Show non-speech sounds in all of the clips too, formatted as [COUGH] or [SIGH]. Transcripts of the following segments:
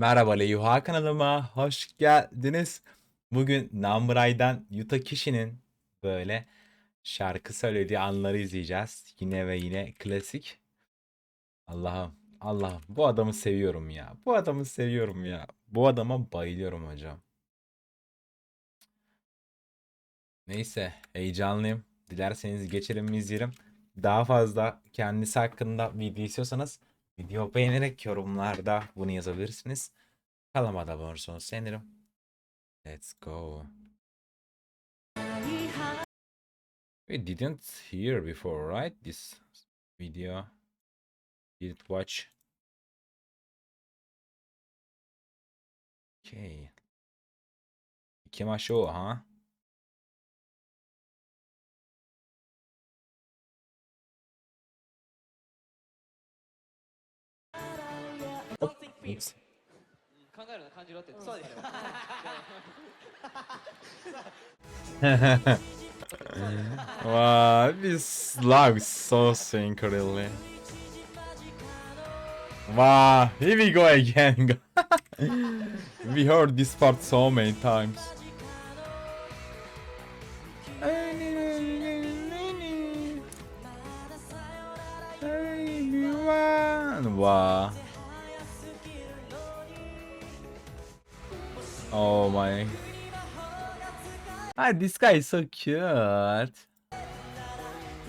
Merhaba Leyuha kanalıma hoş geldiniz. Bugün Namray'dan Yuta Kishi'nin böyle şarkı söylediği anları izleyeceğiz. Yine ve yine klasik. Allah'ım Allah'ım bu adamı seviyorum ya. Bu adamı seviyorum ya. Bu adama bayılıyorum hocam. Neyse heyecanlıyım. Dilerseniz geçelim mi izleyelim. Daha fazla kendisi hakkında video istiyorsanız video beğenerek yorumlarda bunu yazabilirsiniz. Kanalıma da abone olursanız sevinirim. Let's go. We didn't hear before, right? This video. Didn't watch. Okay. İki maç o ha? Hop. Oops. 考えるな感じろってそうです [LAUGHS] wow, this lag so synchronically. Wow, here we go again. [LAUGHS] we heard this part so many times. Wow. Oh my. Ah, this guy is so cute.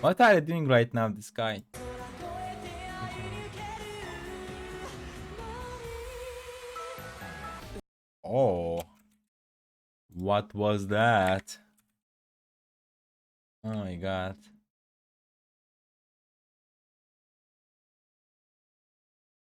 What are you doing right now, this guy? Oh. What was that? Oh my god.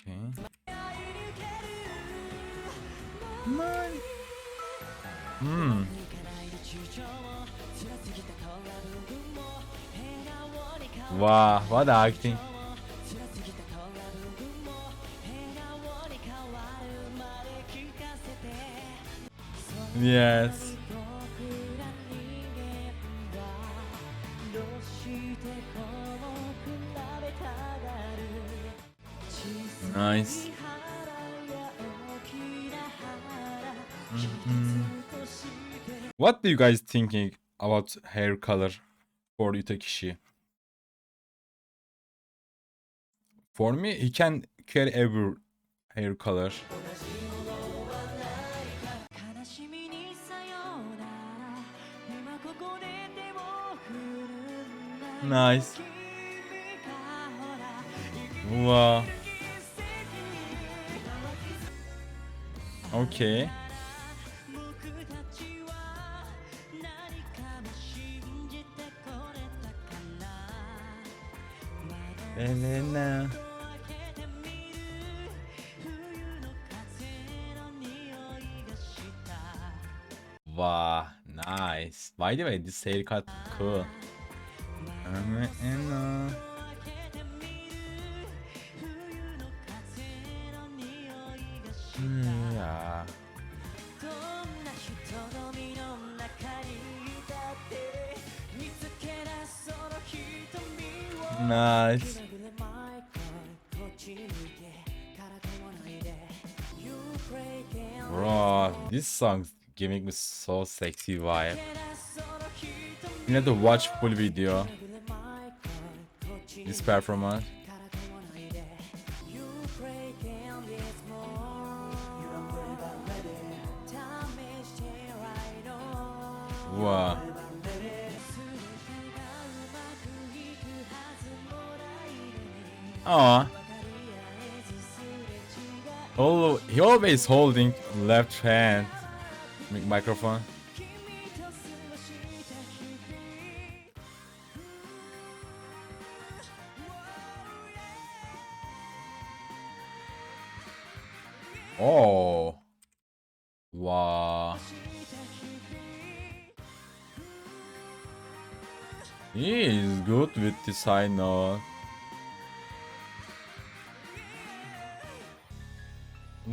Okay. Hmm. Wow, what acting. Yes. Nice. Mhm. Hmm. What do you guys thinking about hair color for Utakishi? For me, he can carry every hair color. Nice. Wow. Okay. 僕たちは何かも信じてこれたかなまだ Elena. 開けてみる冬の風の匂いがした Wow, nice. By the way, this haircut cool. Elena. 開けてみる冬の風の匂いがした Yeah. Nice. Bro, this song's giving me so sexy vibe. You need to watch full video. This performance. Wow. Aw. Oh, he always holding left hand microphone. Oh. Wow. He is good with this high note.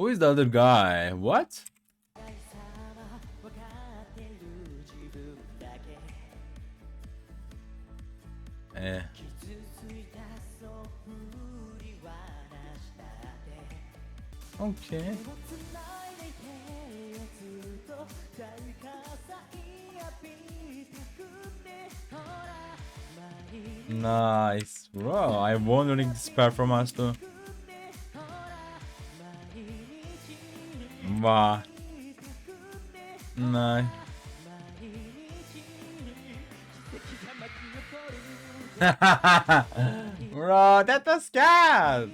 Who is the other guy? What? Eh. Okay. Nice, Wow! I'm wondering this performance too. んま。ない。Bro, that was good!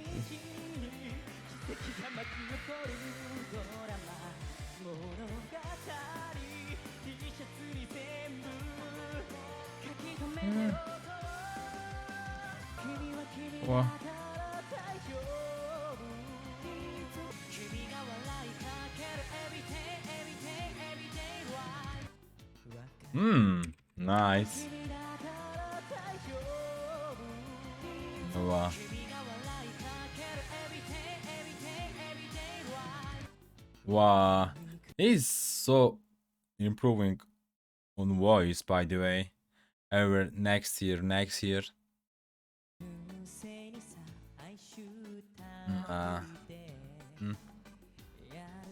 うん、わ。Hmm, nice. Wow. Wow. He's so improving on voice, by the way. Ever next year, next year. Ah. uh. mm.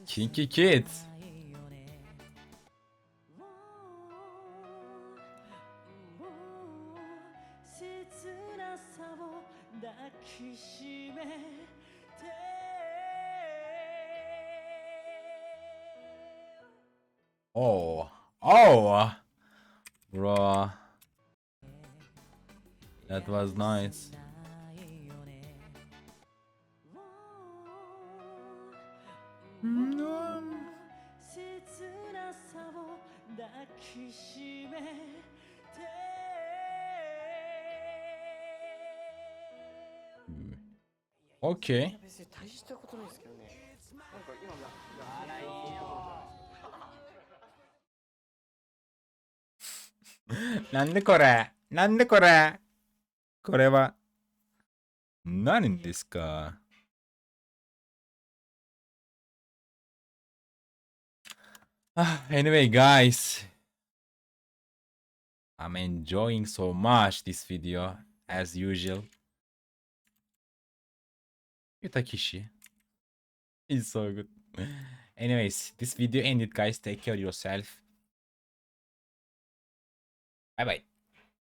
Kinky Kids. 切なさを抱きしめて Oh. Oh. Bro. That was nice. ないよね切なさを抱きしめて Okay. 別に大したことないですけどね。なんか今も。なんでこれなんでこれこれは何ですか Ah, Anyway, guys, I'm enjoying so much this video as usual. Yutakishi is so good. Anyways, this video ended, guys. Take care of yourself. Bye bye.